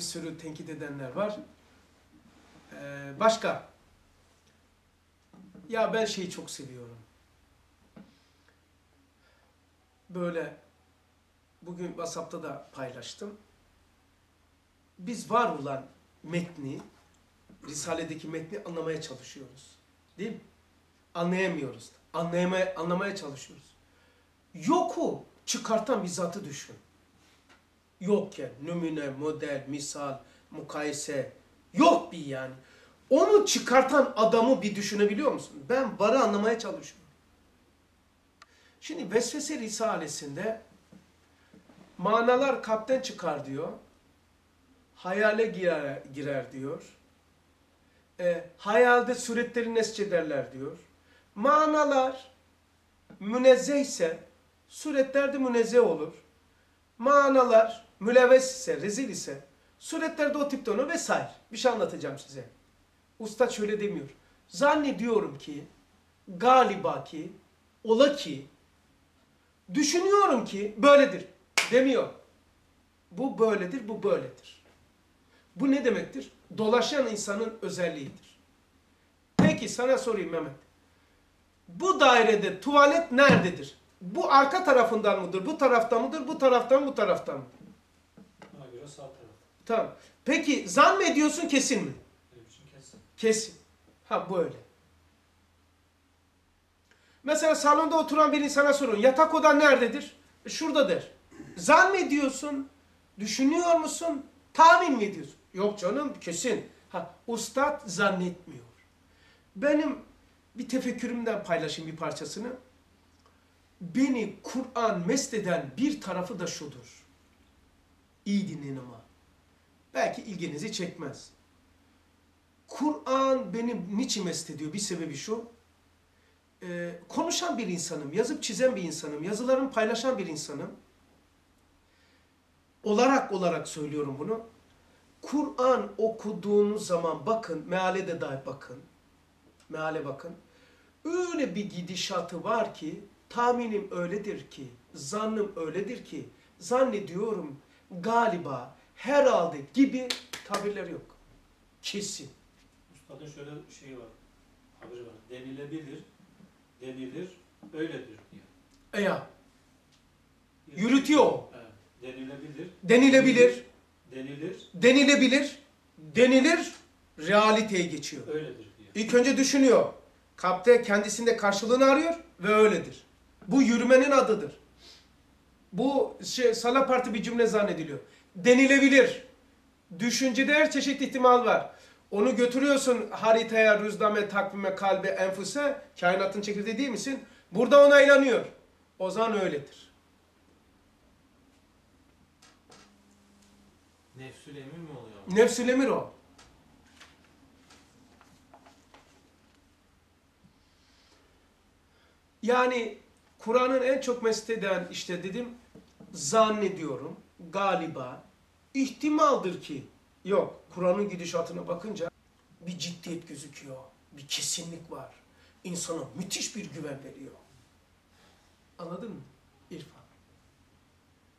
bir sürü tenkit edenler var. Ee, başka? Ya ben şeyi çok seviyorum. Böyle bugün WhatsApp'ta da paylaştım. Biz var olan metni, Risale'deki metni anlamaya çalışıyoruz. Değil mi? Anlayamıyoruz. Anlayamaya, anlamaya çalışıyoruz. Yoku çıkartan bir zatı düşün. Yokken, numune, model, misal, mukayese, yok bir yani. Onu çıkartan adamı bir düşünebiliyor musun? Ben barı anlamaya çalışıyorum. Şimdi Vesvese Risalesi'nde manalar kalpten çıkar diyor. Hayale girer, girer diyor. E, hayalde suretleri nesçederler diyor. Manalar münezzeh ise suretler de münezzeh olur. Manalar mülevves ise, rezil ise suretlerde o tipte olur vesaire. Bir şey anlatacağım size. Usta şöyle demiyor. Zannediyorum ki, galiba ki, ola ki, düşünüyorum ki böyledir demiyor. Bu böyledir, bu böyledir. Bu ne demektir? Dolaşan insanın özelliğidir. Peki sana sorayım Mehmet. Bu dairede tuvalet nerededir? Bu arka tarafından mıdır? Bu tarafta mıdır? Bu taraftan bu taraftan mı? Sağ taraf. Tamam. Peki zan mı ediyorsun kesin mi? Benim için kesin. Kesin. Ha böyle. Mesela salonda oturan bir insana sorun. Yatak odan nerededir? E, şuradadır. Zan mı ediyorsun? Düşünüyor musun? Tahmin mi ediyorsun? Yok canım kesin. Ha, ustad zannetmiyor. Benim bir tefekkürümden paylaşayım bir parçasını. Beni Kur'an mest eden bir tarafı da şudur. İyi dinleyin ama. Belki ilginizi çekmez. Kur'an benim niçin mest ediyor? Bir sebebi şu. Ee, konuşan bir insanım, yazıp çizen bir insanım, yazılarımı paylaşan bir insanım. Olarak olarak söylüyorum bunu. Kur'an okuduğunuz zaman bakın, meale de dahi bakın. Meale bakın. Öyle bir gidişatı var ki, tahminim öyledir ki, zannım öyledir ki, zannediyorum galiba, herhalde gibi tabirler yok. Kesin. Ustadın şöyle şeyi var. Haberi var. Denilebilir, denilir, öyledir diyor. E ya, yürütüyor. Evet. Denilebilir, Denilebilir, denilir, denilebilir, denilir, realiteye geçiyor. öyledir diyor. İlk önce düşünüyor. Kalpte kendisinde karşılığını arıyor ve öyledir. Bu yürümenin adıdır. Bu şey, salapartı bir cümle zannediliyor. Denilebilir. Düşüncede her çeşit ihtimal var. Onu götürüyorsun haritaya, rüzdame, takvime, kalbe, enfuse, kainatın çekirdeği değil misin? Burada onaylanıyor. O zaman öyledir. Nefsül emin mi oluyor? Nefsül emir o. Yani Kur'an'ın en çok mesut eden işte dedim zannediyorum galiba ihtimaldir ki yok Kur'an'ın gidişatına bakınca bir ciddiyet gözüküyor. Bir kesinlik var. İnsana müthiş bir güven veriyor. Anladın mı İrfan?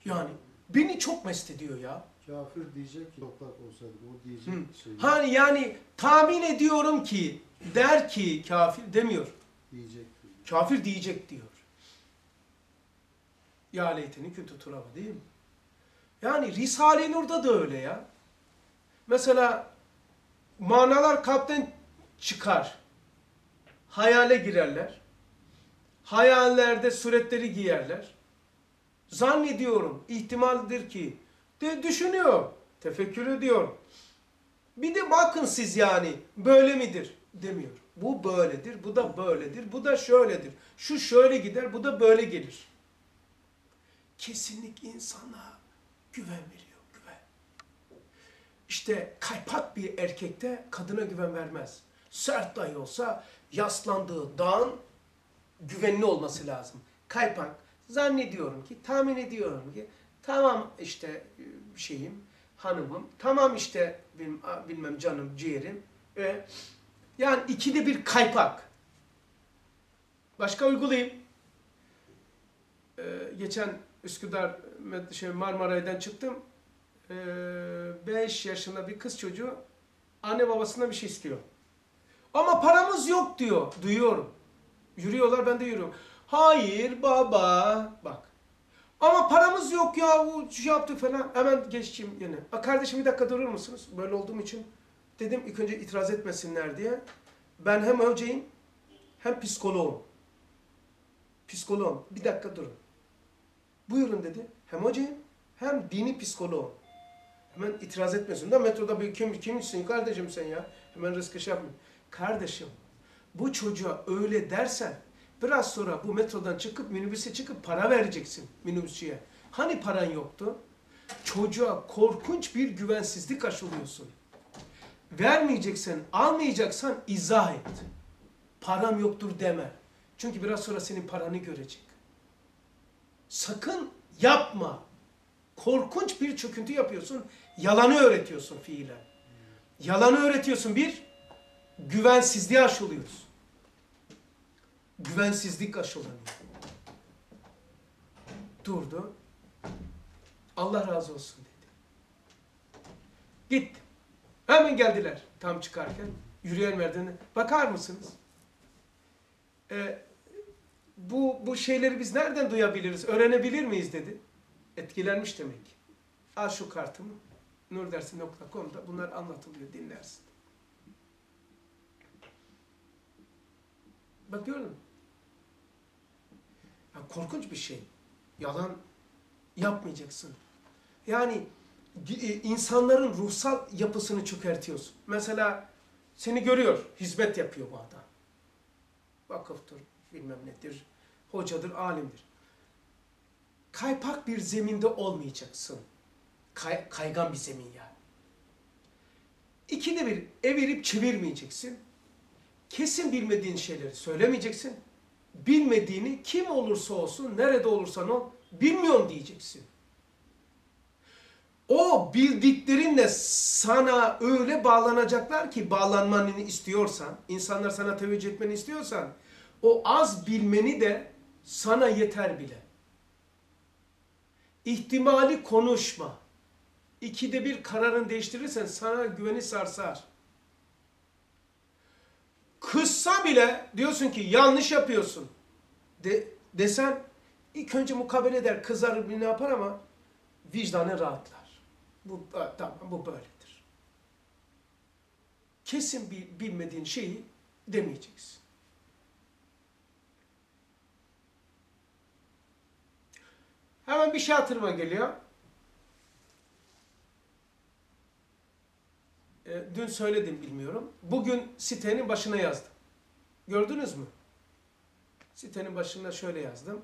Yani beni çok mest ediyor ya. Kafir diyecek ki toprak olsaydı o diyecek Hı. şey Hani yani tahmin ediyorum ki der ki kafir demiyor. diyecek. Kafir diyecek diyor. Ya leyteni kötü turaba değil mi? Yani Risale-i Nur'da da öyle ya. Mesela manalar kalpten çıkar. Hayale girerler. Hayallerde suretleri giyerler. Zannediyorum, ihtimaldir ki de düşünüyor, tefekkür ediyor. Bir de bakın siz yani böyle midir demiyor. Bu böyledir, bu da böyledir, bu da şöyledir. Şu şöyle gider, bu da böyle gelir. Kesinlik insana güven veriyor, güven. İşte kaypak bir erkekte kadına güven vermez. Sert dahi olsa yaslandığı dağın güvenli olması lazım. Kaypak, zannediyorum ki, tahmin ediyorum ki, tamam işte şeyim, hanımım, tamam işte benim, bilmem canım, ciğerim. E, yani ikide bir kaypak. Başka uygulayayım. Ee, geçen Üsküdar şey Marmaray'dan çıktım. 5 yaşında bir kız çocuğu anne babasından bir şey istiyor. Ama paramız yok diyor. Duyuyorum. Yürüyorlar ben de yürüyorum. Hayır baba. Bak. Ama paramız yok ya. Bu şey yaptık falan. Hemen geçeyim yine. "Aa, Kardeşim bir dakika durur musunuz? Böyle olduğum için dedim ilk önce itiraz etmesinler diye. Ben hem hocayım hem psikoloğum. Psikoloğum. Bir dakika durun. Buyurun dedi. Hem hocayım hem dini psikoloğum. Hemen itiraz etmiyorsun da metroda bir kim, kimsin kardeşim sen ya? Hemen rızkı şey yapmayın. Kardeşim bu çocuğa öyle dersen biraz sonra bu metrodan çıkıp minibüse çıkıp para vereceksin minibüsçüye. Hani paran yoktu? Çocuğa korkunç bir güvensizlik aşılıyorsun. Vermeyeceksen, almayacaksan izah et. Param yoktur deme. Çünkü biraz sonra senin paranı görecek. Sakın yapma. Korkunç bir çöküntü yapıyorsun. Yalanı öğretiyorsun fiilen. Yalanı öğretiyorsun bir, güvensizliği aşılıyorsun. Güvensizlik aşılanıyor. Durdu. Allah razı olsun dedi. Gitti. Hemen geldiler tam çıkarken. Yürüyen merdivene. Bakar mısınız? Ee, bu, bu şeyleri biz nereden duyabiliriz, öğrenebilir miyiz dedi. Etkilenmiş demek. Al şu kartımı. nurdersi.com'da bunlar anlatılıyor, dinlersin. Bak gördün korkunç bir şey. Yalan yapmayacaksın. Yani e, insanların ruhsal yapısını çökertiyorsun. Mesela seni görüyor, hizmet yapıyor bu adam. Vakıftır, bilmem nedir, hocadır, alimdir. Kaypak bir zeminde olmayacaksın. Kay- kaygan bir zemin yani. İkide bir evirip çevirmeyeceksin. Kesin bilmediğin şeyleri söylemeyeceksin. Bilmediğini kim olursa olsun, nerede olursan ol, bilmiyorum diyeceksin. O bildiklerinle sana öyle bağlanacaklar ki bağlanmanı istiyorsan, insanlar sana teveccüh etmeni istiyorsan, o az bilmeni de sana yeter bile. İhtimali konuşma. İkide bir kararını değiştirirsen sana güveni sarsar. Kızsa bile diyorsun ki yanlış yapıyorsun. De, desen ilk önce mukabele eder, kızar bir ne yapar ama vicdanı rahatlar. Bu a, tamam bu böyledir. Kesin bir bilmediğin şeyi demeyeceksin. Hemen bir şey hatırıma geliyor. E, dün söyledim bilmiyorum. Bugün sitenin başına yazdım. Gördünüz mü? Sitenin başına şöyle yazdım.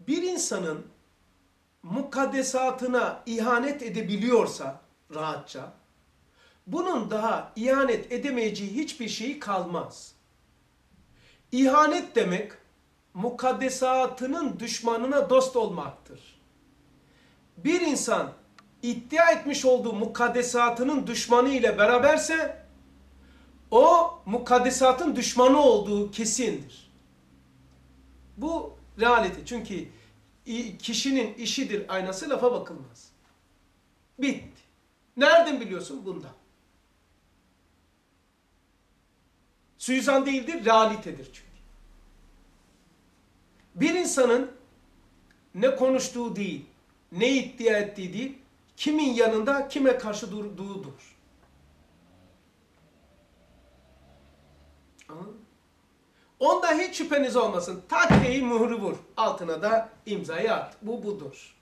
Bir insanın mukaddesatına ihanet edebiliyorsa rahatça, bunun daha ihanet edemeyeceği hiçbir şey kalmaz. İhanet demek, mukaddesatının düşmanına dost olmaktır. Bir insan iddia etmiş olduğu mukaddesatının düşmanı ile beraberse, o mukaddesatın düşmanı olduğu kesindir. Bu realite. Çünkü kişinin işidir aynası lafa bakılmaz. Bitti. Nereden biliyorsun? Bundan. Suizan değildir, realitedir çünkü. Bir insanın ne konuştuğu değil, ne iddia ettiği değil, kimin yanında kime karşı durduğudur. Onda hiç şüpheniz olmasın. Takkeyi mührü vur. Altına da imzayı at. Bu budur.